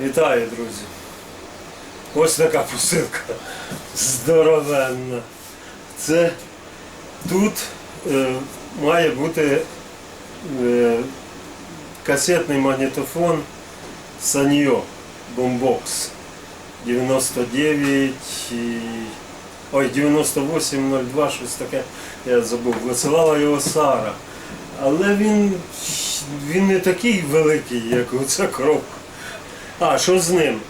Вітаю, друзі. Ось така посилка. Здоровенна. Це тут е, має бути е, касетний магнітофон Sanyo Boombox 99 і... Ой, 9802, щось таке, я забув. Висилала його Сара. Але він, він не такий великий, як оця коробка. А, що з ним?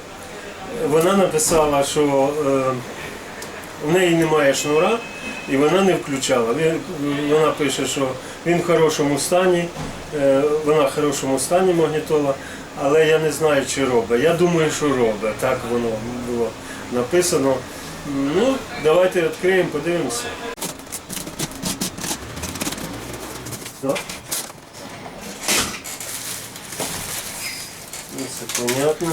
Вона написала, що е, в неї немає шнура і вона не включала. Вона пише, що він в хорошому стані, е, вона в хорошому стані магнітола, але я не знаю, чи робить. Я думаю, що робить. Так воно було написано. Ну, давайте відкриємо, подивимося. Так. понятно.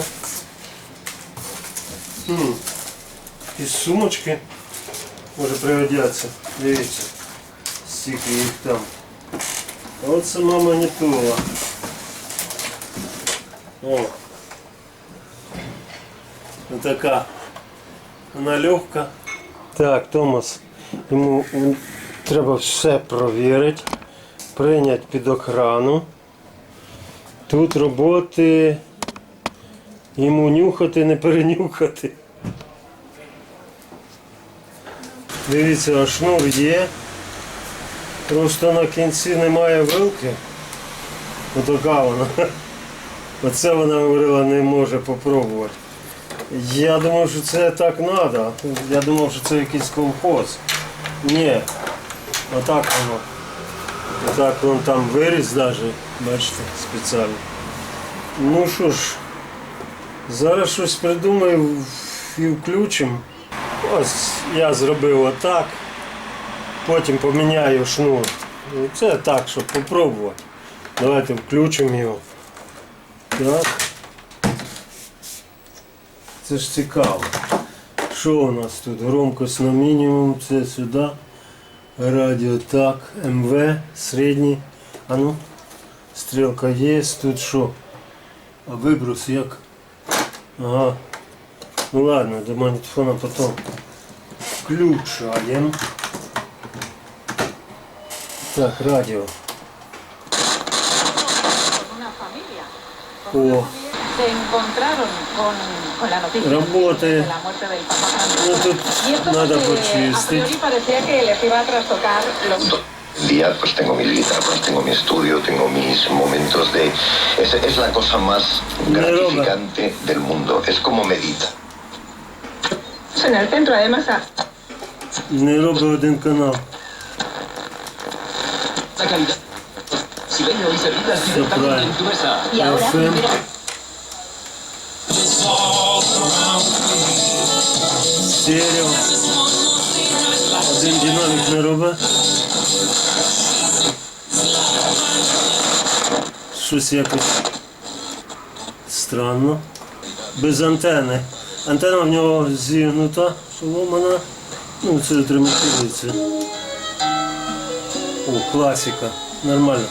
Хм. І сумочки може пригодяться. Дивіться. Стільки їх там. А От сама манітола. О. Така. Вона легка. Так, Томас. Йому м, треба все провірити. Прийняти під охрану. Тут роботи Йому нюхати, не перенюхати. Дивіться, а шнур є. Просто на кінці немає вилки. Отака вона. Оце вона говорила, не може попробувати. Я думав, що це так треба. Я думав, що це якийсь колхоз. Ні. Отак воно. Отак вон там виріс навіть, бачите, спеціально. Ну що ж, зараз щось придумаю і включимо. Ось я зробив отак, потім поміняю шнур. Ну, Це так, щоб попробувати. Давайте включимо його. Так. Це ж цікаво. Що у нас тут? Громкость на мінімум, це сюди. Радіо так, МВ, середній. А ну, стрілка є, тут що? А виброс як? Ага. Ну ладно, до магнітофона потім включаємо. Так, familia. О, Работает. Ну тут надо почистить. priori parecía que les iba a trastocar los... día pues tengo mis guitarras, tengo mi estudio, tengo mis momentos de... Es, es la cosa más gratificante del mundo, es como medita. En el centro, además, a- Не робить один канал. La calidad. Стерео. Один динамік не робить. Щось якось странно. Без антени. Антена в нього зігнута, поломана. Ну, це триматизується. О, класика. Нормально.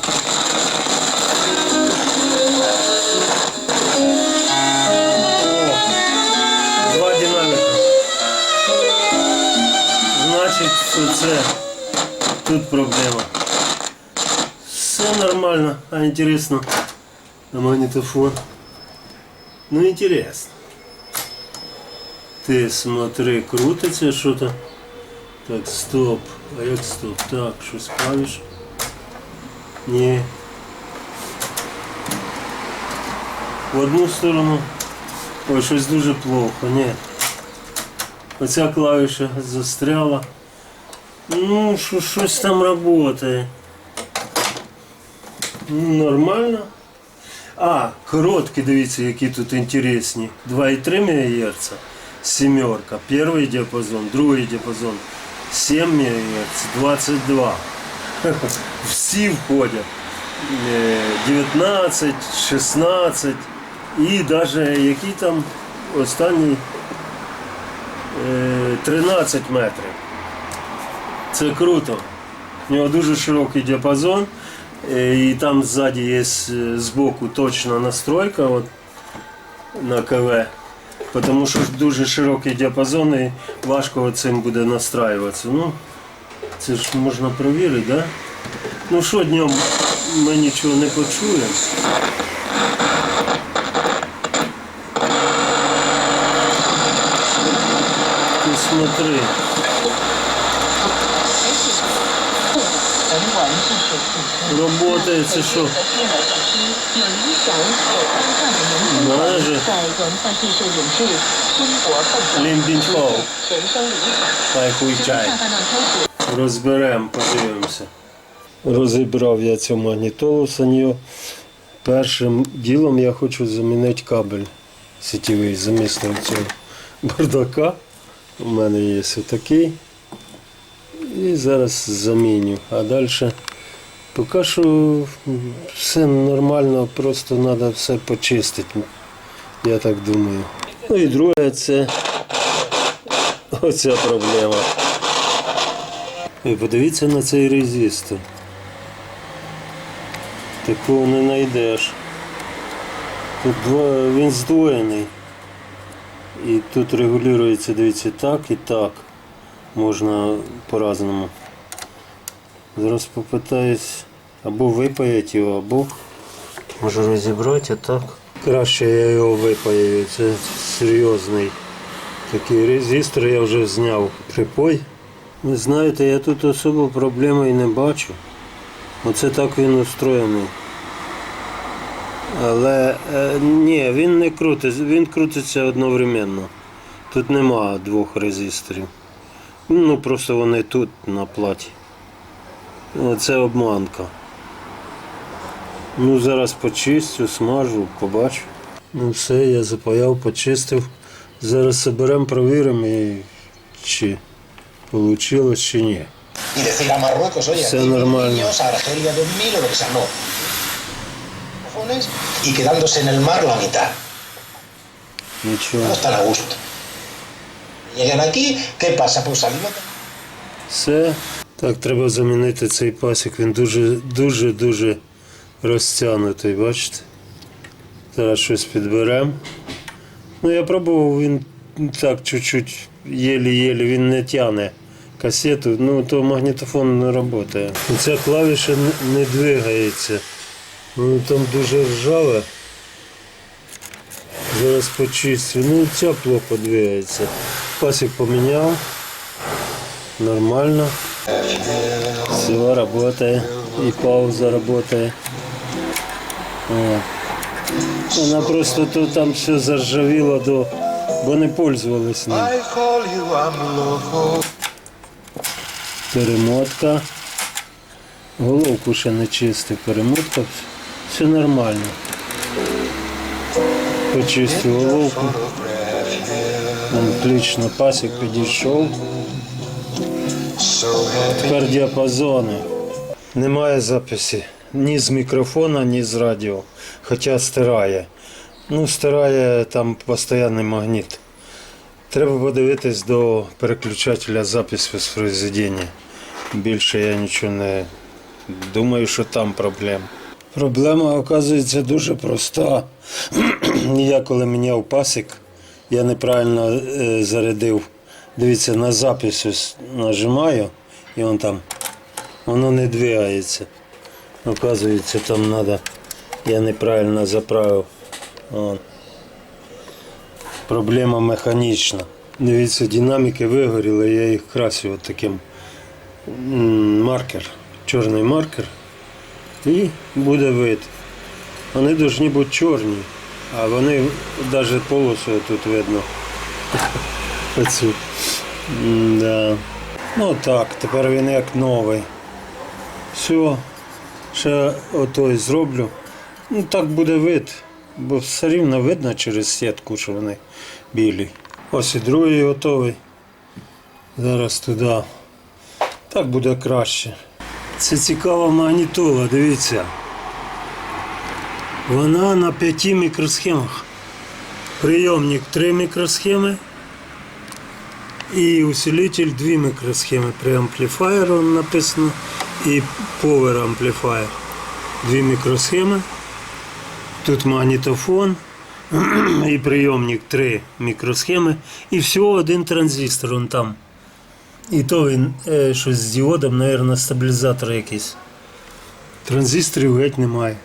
Значить, що це тут проблема. Все нормально, а интересно. А магнитофон. Ну интересно. Ти смотри, крутиться що-то. Так, стоп. А як стоп? Так, щось клавіш. Ні. В одну сторону. Ой, щось дуже плохо, ні. Оця клавіша застряла. Ну, що, щось там працює. Ну, нормально. А, короткі, дивіться, які тут інтересні. 2,3 МГц, сімерка, перший діапазон, другий діапазон, 7 МГц, 22. Всі входять. Е, 19, 16 і навіть які там останні е, 13 метрів. Це круто. У нього дуже широкий діапазон. е, І там ззаді є збоку точна настройка. От на КВ. Тому що дуже широкий діапазон і важко цим буде настраюватися. Ну, це ж можна перевірити. Да? Ну що днем ми нічого не почуємо. Смотри. Роботи, це що? Майже. Лімбінчоу. Хай чай. Розберемо, подивимося. Розібрав я цю магнітолу саньо. Першим ділом я хочу замінити кабель сітєвий замість цього бардака. У мене є ось такий. І зараз заміню. А далі поки що все нормально, просто треба все почистити. Я так думаю. Ну і друге це оця проблема. І подивіться на цей резистор. Такого не знайдеш. Тут два, він здвоєний. І тут регулюється, дивіться, так і так. Можна по-разному. Зараз попитаюсь або випаяти його, або можу розібрати, а так. Краще я його випаяю. Це серйозний такий резистор, я вже зняв припой. Ви знаєте, я тут особо проблеми і не бачу. Оце так він устроєний. Але е, ні, він не крутиться, він крутиться одновременно. Тут нема двох резисторів. Ну просто вони тут на платі. Це обманка. Ну зараз почистю, смажу, побачу. Ну все, я запаяв, почистив. Зараз соберемо, провіримо, і чи вийшло, чи ні. y decir a Marruecos, oye, Sí, aquí hay normal. niños, a Argelia 2000 o lo que sea, no. Cojones, Y quedándose en el mar la mitad. Нічого. No están a gusto. Llegan aquí, ¿qué pasa? Pues salimos. Все. Так, треба замінити цей пасік. Він дуже дуже дуже розтягнутий, бачите? Зараз щось підберемо. Ну я пробував, він так чуть-чуть єлі-єлі, він не тягне касету, ну то магнітофон не працює. Ця клавіша не двигається. Ну там дуже ржаве. Зараз почистю. Ну ця плохо двигається. Пасік поміняв. Нормально. Все работает. И пауза работает. Вона просто то там все заржавіло до. бо не пользувались ним. Перемотка. Головку ще не чистив. Перемотка. Все нормально. Почистив головку. Отлично, пасік підійшов. Тепер діапазони. Немає записі ні з мікрофона, ні з радіо. Хоча стирає. Ну, стирає там постійний магніт. Треба подивитись до переключателя запис воспроизведення. Більше я нічого не думаю, що там проблема. Проблема, оказується, дуже проста. Я коли міняв пасік, я неправильно е, зарядив. Дивіться, на запис ось нажимаю, і он там воно не двигається. Оказується, там треба. Я неправильно заправив. Вон. Проблема механічна. Дивіться, динаміки вигоріли, я їх красив таким маркер, чорний маркер. І буде вид. Вони повинні бути чорні, а вони навіть полосу тут видно. Оцю. Да. Ну так, тепер він як новий. Все, ще отой зроблю. Ну так буде вид, бо все рівно видно через сітку, що вони білі. Ось і другий готовий. Зараз туди. Так буде краще. Це цікава магнітола, дивіться. Вона на п'яти мікросхемах. Прийомник 3 мікросхеми. І усилитель 2 мікросхеми. При ампліфаєрі написано і Power Amplifier. Дві мікросхеми. Тут магнітофон. і прийомник три мікросхеми, і всього один транзистор он там. І то він е, щось з діодом, мабуть, стабілізатор якийсь. Транзисторів геть немає.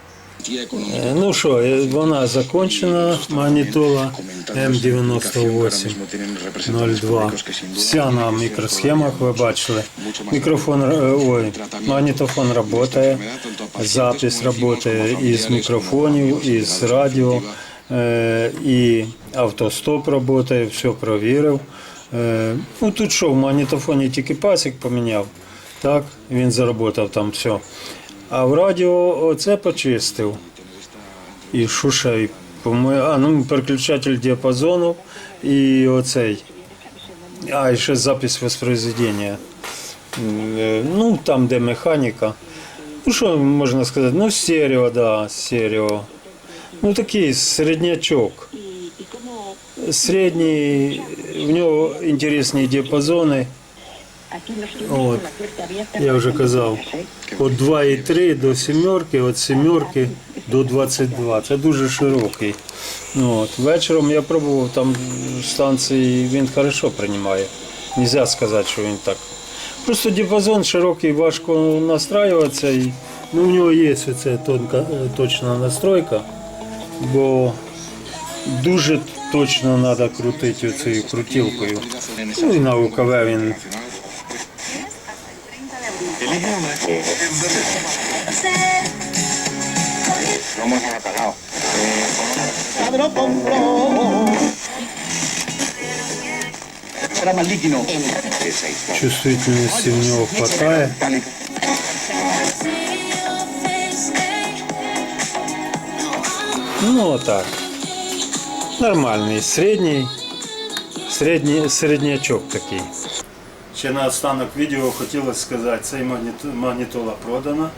Е, Ну що, е, вона закончена, магнітола М9802. Вся на мікросхемах ви бачили. Мікрофон, е, ой, магнітофон працює, запис працює із мікрофонів, із радіо, е, і автостоп працює, все провірив. Е, Ну тут що, в магнітофоні тільки пасік поміняв, так, він заработав там все. А в радіо оце почистив. І? По-моє- А, ну, переключатель діапазону і оцей. А, і ще запис воспроизведення. Е, Ну, там, де механіка. Ну, що можна сказати? Ну, стерео, да, стерео. Ну, такий середнячок. Середній, в нього інтересні діапазони. От. Я вже казав, від 2,3 до сімерки, від сімерки до 22. Це дуже широкий. Ну, от. Вечором я пробував там станції, він хорошо приймає. Нельзя сказати, що він так. Просто діапазон широкий, важко настраюватися. І, ну, в нього є оця тонка, е, точна настройка, бо дуже точно треба крутити цією крутілкою. Ну і на УКВ він Era maligno. чувствительності в нього вистачає. Ну отак. Нормальний, середній, середній, середнячок такий. Ще на останок відео хотілося сказати, цей магнітола продана.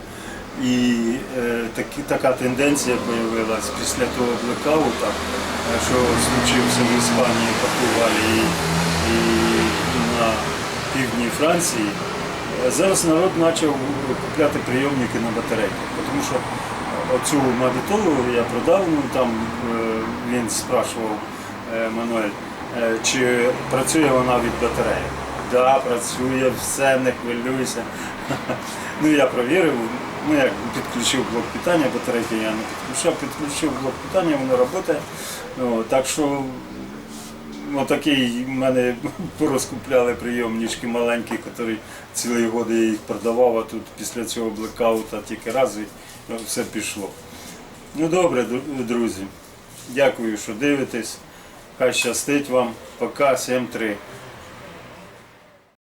І е, такі, така тенденція з'явилася після того блекаута, е, що случився в Іспанії, Португалії і на півдні Франції. Зараз народ почав купляти прийомники на батарейки, тому що оцю магнітолу я продав, ну там е, він спрашував е, Мануель, е, чи працює вона від батареї. Да, працює, все, не хвилюйся. Ну я провірив, ну як підключив блок питання, батарейки я не підключав, підключив блок питання, воно працює. Ну, так що Отакий в мене порозкупляли прийомнички маленькі, які цілий год я їх продавав, а тут після цього блекаута тільки раз і ну, все пішло. Ну добре, друзі. Дякую, що дивитесь. Хай щастить вам. Пока, 7-3.